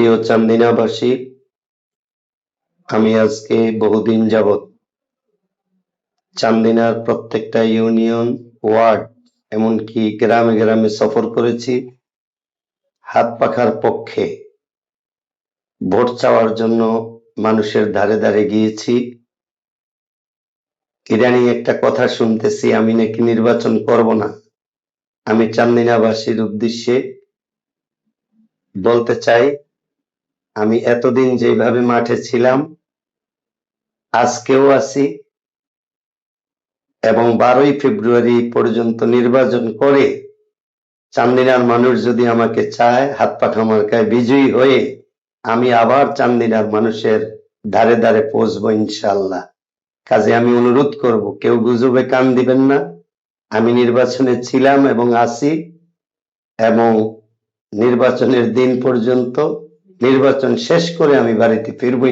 প্রিয় চান্দিনাবাসী আমি আজকে বহুদিন যাবৎ চান্দিনার প্রত্যেকটা ইউনিয়ন, ওয়ার্ড, এমনকি গ্রামে গ্রামে সফর করেছি। হাত পাখার পক্ষে ভোট চাওয়ার জন্য মানুষের ধারে ধারে গিয়েছি। ইদানিং একটা কথা শুনতেছি, আমি নাকি নির্বাচন করব না। আমি চান্দিনাবাসীর উদ্দেশ্যে বলতে চাই আমি এতদিন যেভাবে মাঠে ছিলাম, আজকেও আছি এবং বারোই ফেব্রুয়ারি পর্যন্ত নির্বাচন করে চান্দিনার মানুষ যদি আমাকে চায়, হাত পাখা মার্কায় বিজয়ী হয়ে আমি আবার চান্দিনার মানুষের ধারে ধারে পৌঁছবো ইনশাল্লাহ কাজে আমি অনুরোধ করব, কেউ গুজবে কান দিবেন না। আমি নির্বাচনে ছিলাম এবং আছি এবং নির্বাচনের দিন পর্যন্ত নির্বাচন শেষ করে আমি বাড়িতে ফিরবো